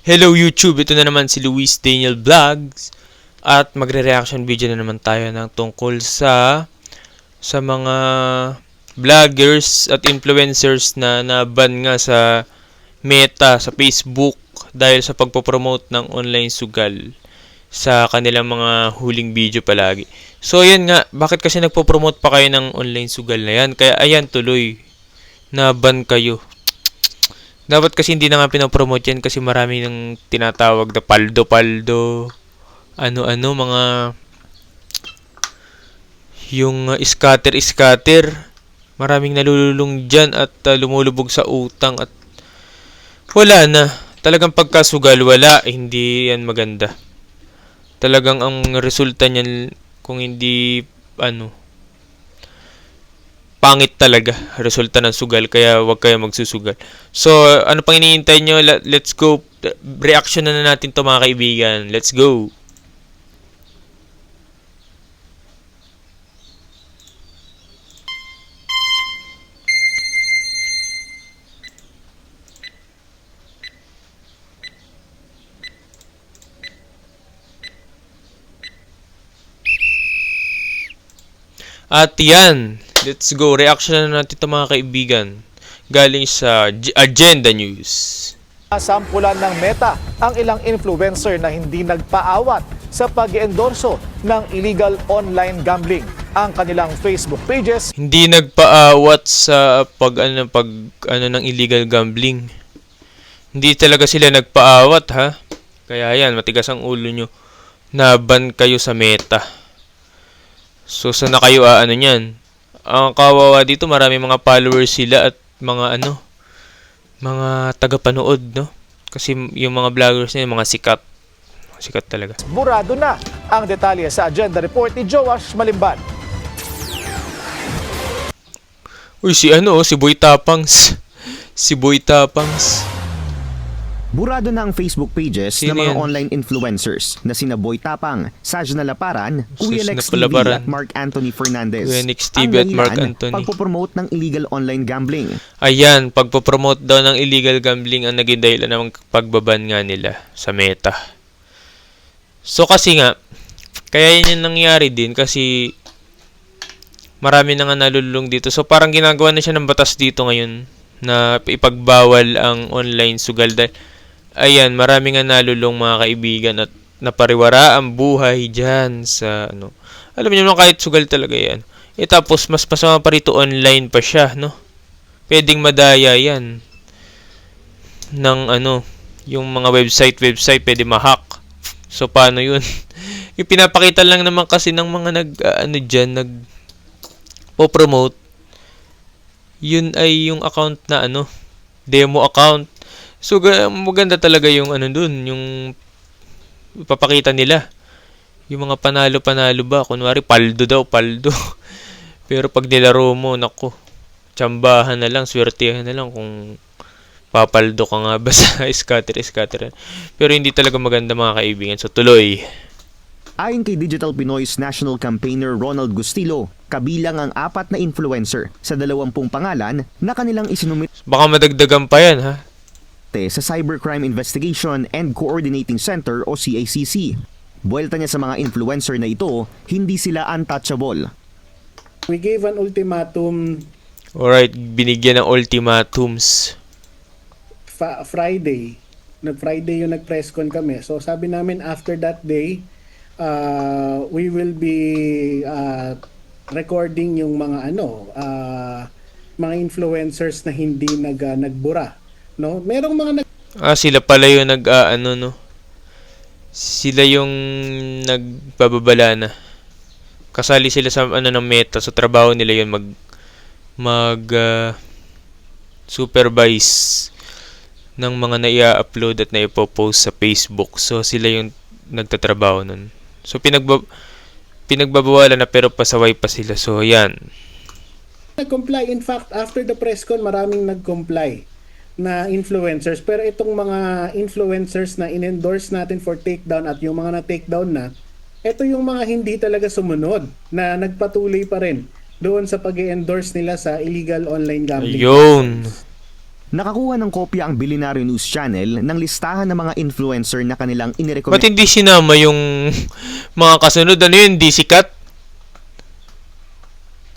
Hello YouTube, ito na naman si Luis Daniel Vlogs at magre-reaction video na naman tayo ng tungkol sa sa mga vloggers at influencers na naban nga sa Meta sa Facebook dahil sa pagpopromote ng online sugal sa kanilang mga huling video palagi. So ayan nga, bakit kasi nagpo-promote pa kayo ng online sugal na yan? Kaya ayan tuloy, naban kayo. Dapat kasi hindi na nga pinapromote yan kasi marami ng tinatawag na paldo-paldo, ano-ano, mga yung uh, scatter-scatter. Maraming nalululong dyan at uh, lumulubog sa utang at wala na. Talagang pagkasugal, wala. Hindi yan maganda. Talagang ang resulta niyan kung hindi ano pangit talaga resulta ng sugal kaya wag kayo magsusugal. So ano pang iniintay nyo? Let- Let's go. Reaction na, na natin to mga kaibigan. Let's go. At yan, let's go. Reaction na natin ito mga kaibigan. Galing sa G- Agenda News. Sampulan ng Meta ang ilang influencer na hindi nagpaawat sa pag-endorso ng illegal online gambling. Ang kanilang Facebook pages Hindi nagpaawat sa pag ano pag ano ng illegal gambling. Hindi talaga sila nagpaawat ha. Kaya yan, matigas ang ulo nyo. Naban kayo sa meta. So sana kayo aano niyan? Ang kawawa dito, marami mga followers sila at mga ano, mga tagapanood, no? Kasi yung mga vloggers nila, mga sikat. Sikat talaga. burado na ang detalye sa agenda report ni Joash Malimban. Uy, si ano, si Boy Tapangs. Si Boy Tapangs. Burado na ang Facebook pages Sino ng mga yan? online influencers na sina Boy Tapang, Sajna Laparan, Kuya Lex TV at Mark Anthony Fernandez. Kuya Lex TV Ang at Mark Anthony. Pagpopromote ng illegal online gambling. Ayan, pagpopromote daw ng illegal gambling ang naging dahilan ng pagbaban nga nila sa meta. So kasi nga, kaya yun yung nangyari din kasi marami na nga nalululong dito. So parang ginagawa na siya ng batas dito ngayon na ipagbawal ang online sugal dahil ayan, marami nga nalulong mga kaibigan at napariwara ang buhay dyan sa ano. Alam niyo naman kahit sugal talaga yan. Eh tapos mas masama pa rito online pa siya, no? pwedeng madaya yan ng ano, yung mga website, website, pwede ma-hack. So, paano yun? yung pinapakita lang naman kasi ng mga nag, ah, ano dyan, nag, po-promote, yun ay yung account na ano, demo account. So, ga- maganda talaga yung ano dun, yung papakita nila. Yung mga panalo-panalo ba, kunwari, paldo daw, paldo. Pero pag nilaro mo, nako, tsambahan na lang, swertihan na lang kung papaldo ka nga ba sa scatter, scatter. Pero hindi talaga maganda mga kaibigan. So tuloy. Ayon kay Digital Pinoy's national campaigner Ronald Gustilo, kabilang ang apat na influencer sa dalawampung pangalan na kanilang isinumite Baka madagdagan pa yan ha. Sa Cybercrime Investigation and Coordinating Center o CACC. Buwelta niya sa mga influencer na ito, hindi sila untouchable. We gave an ultimatum Alright, binigyan ng ultimatums. fa- Friday. Nag-Friday yung nag-press con kami. So sabi namin after that day, uh, we will be uh, recording yung mga ano, uh, mga influencers na hindi nag uh, nagbura. No? Merong mga nag Ah, sila pala yung nag, ah, ano no. Sila yung nagbababala na. Kasali sila sa ano ng meta. So trabaho nila yun mag mag ah, supervise ng mga na-upload at na-post sa Facebook. So sila yung nagtatrabaho nun. So pinagba pinagbabawalan na pero pasaway pa sila. So yan. nag-comply. In fact, after the press con, maraming nag-comply na influencers. Pero itong mga influencers na in-endorse natin for takedown at yung mga na-takedown na, ito yung mga hindi talaga sumunod na nagpatuloy pa rin doon sa pag endorse nila sa illegal online gambling. Ayun. Nakakuha ng kopya ang Billionaire News Channel ng listahan ng mga influencer na kanilang Ba't inirekomenda hindi sinama yung mga kasunod? Ano yun? Di sikat?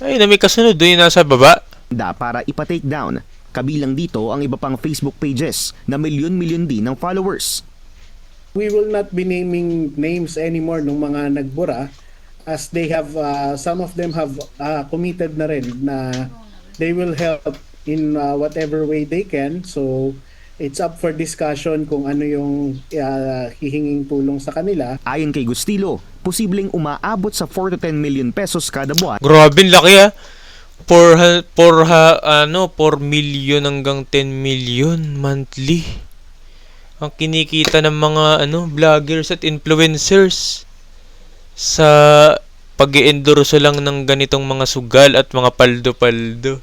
Ay, na may kasunod. Doon yung nasa baba. para ipa-take down. Kabilang dito ang iba pang Facebook pages na milyon-milyon din ng followers. We will not be naming names anymore ng mga nagbura as they have uh, some of them have uh, committed na rin na they will help in uh, whatever way they can. So it's up for discussion kung ano yung uh, hihinging tulong sa kanila. Ayon kay Gustilo, posibleng umaabot sa 4 to 10 million pesos kada buwan Grabe, laki ah. 4, 4, ano, 4 million hanggang 10 million monthly. Ang kinikita ng mga ano, vloggers at influencers sa pag endorso lang ng ganitong mga sugal at mga paldo-paldo.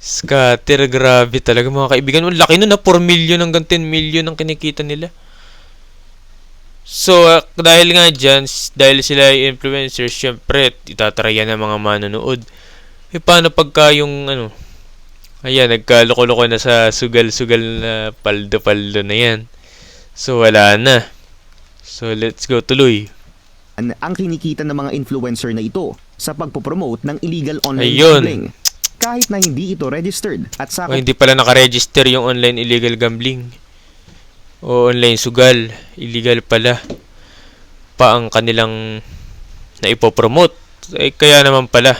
Scatter, grabe talaga mga kaibigan. Ang laki nun na 4 million hanggang 10 million ang kinikita nila. So, ah, dahil nga dyan, dahil sila ay influencers, syempre, itatrayan ng mga manonood. Eh, paano pagka yung, ano, ayan, nagkaloko-loko na sa sugal-sugal na paldo-paldo na yan. So, wala na. So, let's go tuloy. ang kinikita ng mga influencer na ito sa pagpopromote ng illegal online Ayun. gambling. Kahit na hindi ito registered at O, sakop hindi pala nakaregister yung online illegal gambling. O online sugal. Illegal pala. Pa ang kanilang na ipopromote. Eh, kaya naman pala.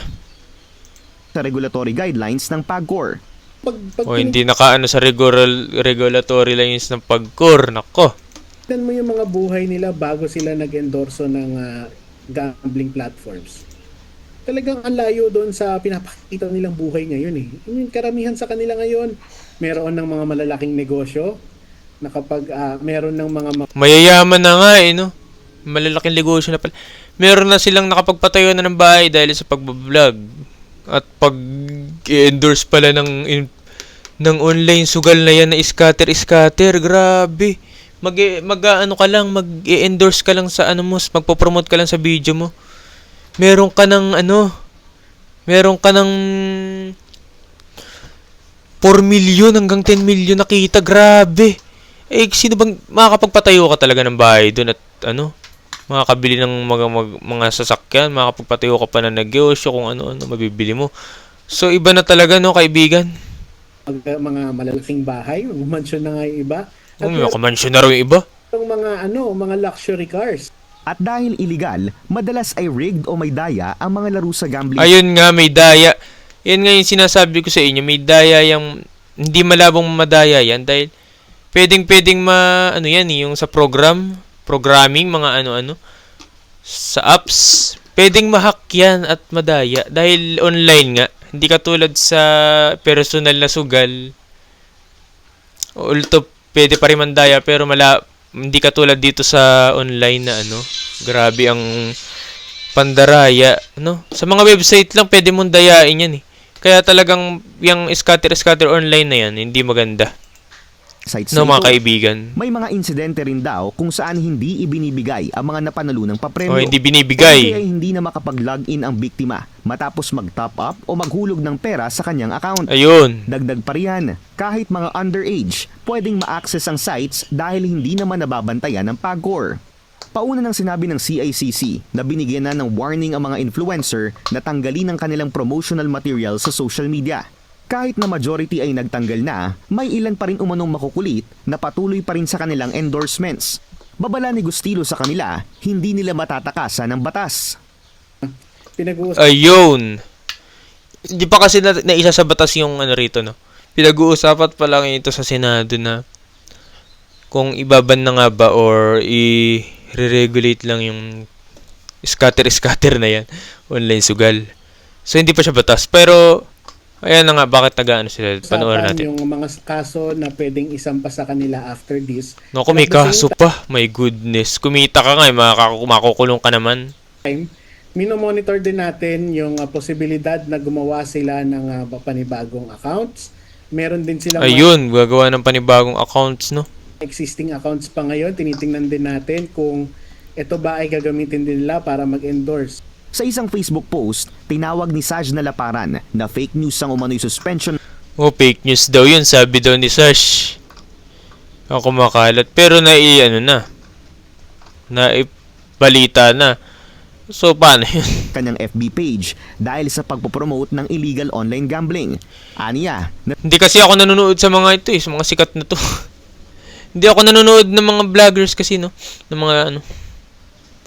Sa regulatory guidelines ng PAGCOR. Pag, pag O hindi nakaano sa regular, regulatory lines ng pagkor. Nako. tinignan mo yung mga buhay nila bago sila nag-endorso ng uh, gambling platforms. Talagang ang layo doon sa pinapakita nilang buhay ngayon eh. Yung karamihan sa kanila ngayon, meron ng mga malalaking negosyo na kapag ah, meron ng mga ma- Mayayaman na nga eh, no? Malalaking negosyo na pala. Meron na silang nakapagpatayo na ng bahay dahil sa pagbablog. At pag endorse pala ng in- ng online sugal na yan na scatter scatter, grabe. Mag mag ano ka lang, mag-endorse ka lang sa ano mo, magpo-promote ka lang sa video mo. Meron ka ng ano, meron ka ng 4 million hanggang 10 million nakita, grabe. Eh, sino bang makakapagpatayo ka talaga ng bahay doon at ano? Makakabili ng mga, mga, mga sasakyan, makakapagpatayo ka pa ng negosyo kung ano-ano mabibili mo. So, iba na talaga, no, kaibigan? mga, mga malalaking bahay, mansion na nga yung iba. At Oh, may makamansion na raw yung iba. merong mga ano, mga luxury cars. At dahil illegal, madalas ay rigged o may daya ang mga laro sa gambling Ayun nga, may daya. Yan nga yung sinasabi ko sa inyo, may daya yung, hindi malabong madaya yan dahil pwedeng pwedeng ma, ano yan, eh, yung sa program, programming, mga ano-ano, sa apps, pwedeng mahack yan at madaya dahil online nga. Hindi katulad sa personal na sugal. Although, pwede pa rin mandaya pero mala, hindi katulad dito sa online na ano. Grabe ang pandaraya, no? Sa mga website lang pwede mong dayain yan eh. Kaya talagang yung scatter-scatter online na yan, hindi maganda. Sites No, mga kaibigan. May mga insidente rin daw kung saan hindi ibinibigay ang mga napanalunang papremyo. O hindi O kaya binibigay. hindi na makapag-login ang biktima matapos mag-top up o maghulog ng pera sa kanyang account. Ayun. Dagdag pa riyan, kahit mga underage, pwedeng ma-access ang sites dahil hindi naman nababantayan ng PAGCOR. Pauna nang sinabi ng CICC na binigyan na ng warning ang mga influencer na tanggalin ang kanilang promotional material sa social media. Kahit na majority ay nagtanggal na, may ilan pa rin umanong makukulit na patuloy pa rin sa kanilang endorsements. Babala ni Gustilo sa kanila, hindi nila matatakasan ng batas. Pinag-uusap Ayun. Hindi pa kasi na, naisa sa batas yung ano rito, no? Pinag-uusapan pa lang ito sa Senado na kung ibaban na nga ba or i-regulate lang yung scatter-scatter na yan. Online sugal. So, hindi pa siya batas. Pero, ayan na nga, bakit nag-ano sila? Panoorin natin. yung mga kaso na pwedeng isampa sa kanila after this. Naku, may At the same kaso pa. My goodness. Kumita ka nga, eh, makukulong ka naman. time, minomonitor din natin yung uh, posibilidad na gumawa sila ng uh, panibagong accounts. Meron din silang mga Ayun, gagawa ng panibagong accounts, no? existing accounts pa ngayon. Tinitingnan din natin kung ito ba ay gagamitin din nila para mag-endorse. Sa isang Facebook post, tinawag ni Saj na laparan na fake news ang umano'y suspension Oh, fake news daw yun, sabi daw ni Sash. Ang kumakalat. Pero na ano na. Na balita na. So, paano yun? kanyang FB page dahil sa pagpopromote ng illegal online gambling. Aniya, na Hindi kasi ako nanonood sa mga ito eh, sa mga sikat na to. hindi ako nanonood ng mga vloggers kasi, no? Ng mga ano.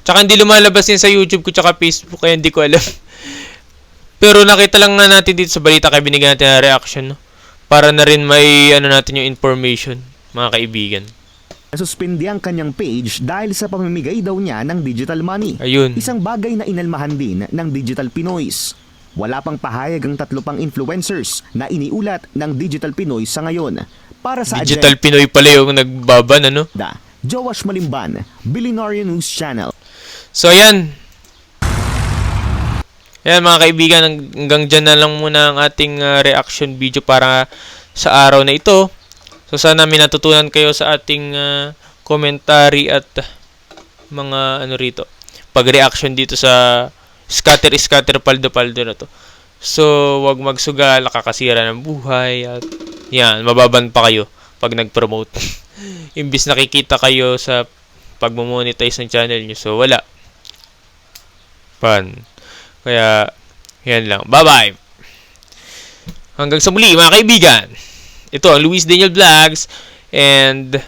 Tsaka hindi lumalabas yan sa YouTube ko tsaka Facebook, kaya hindi ko alam. Pero nakita lang nga natin dito sa balita kaya binigyan natin ng reaction, no? Para na rin may ano natin yung information, mga kaibigan. nasuspindi ang kanyang page dahil sa pamimigay daw niya ng digital money. Ayun. Isang bagay na inalmahan din ng Digital Pinoys. Wala pang pahayag ang tatlo pang influencers na iniulat ng Digital Pinoy sa ngayon. Para sa Digital Pinoy pala yung nagbaban, ano? agenda, Joash Malimban, Billionaire News Channel. So, ayan. Ayan mga kaibigan, hang- hanggang dyan na lang muna ang ating uh, reaction video para sa araw na ito. So, sana may natutunan kayo sa ating uh, commentary at mga ano rito, pag-reaction dito sa scatter scatter paldo paldo na to. So, wag magsugal, kakasira ng buhay at yan, mababan pa kayo pag nag-promote. Imbis nakikita kayo sa pagmo-monetize ng channel nyo. So, wala. Fun. Kaya, yan lang. Bye-bye! Hanggang sa muli, mga kaibigan! Ito ang Luis Daniel Vlogs and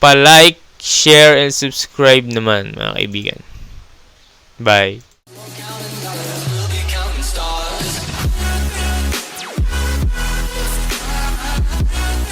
pa-like, share, and subscribe naman, mga kaibigan. Bye!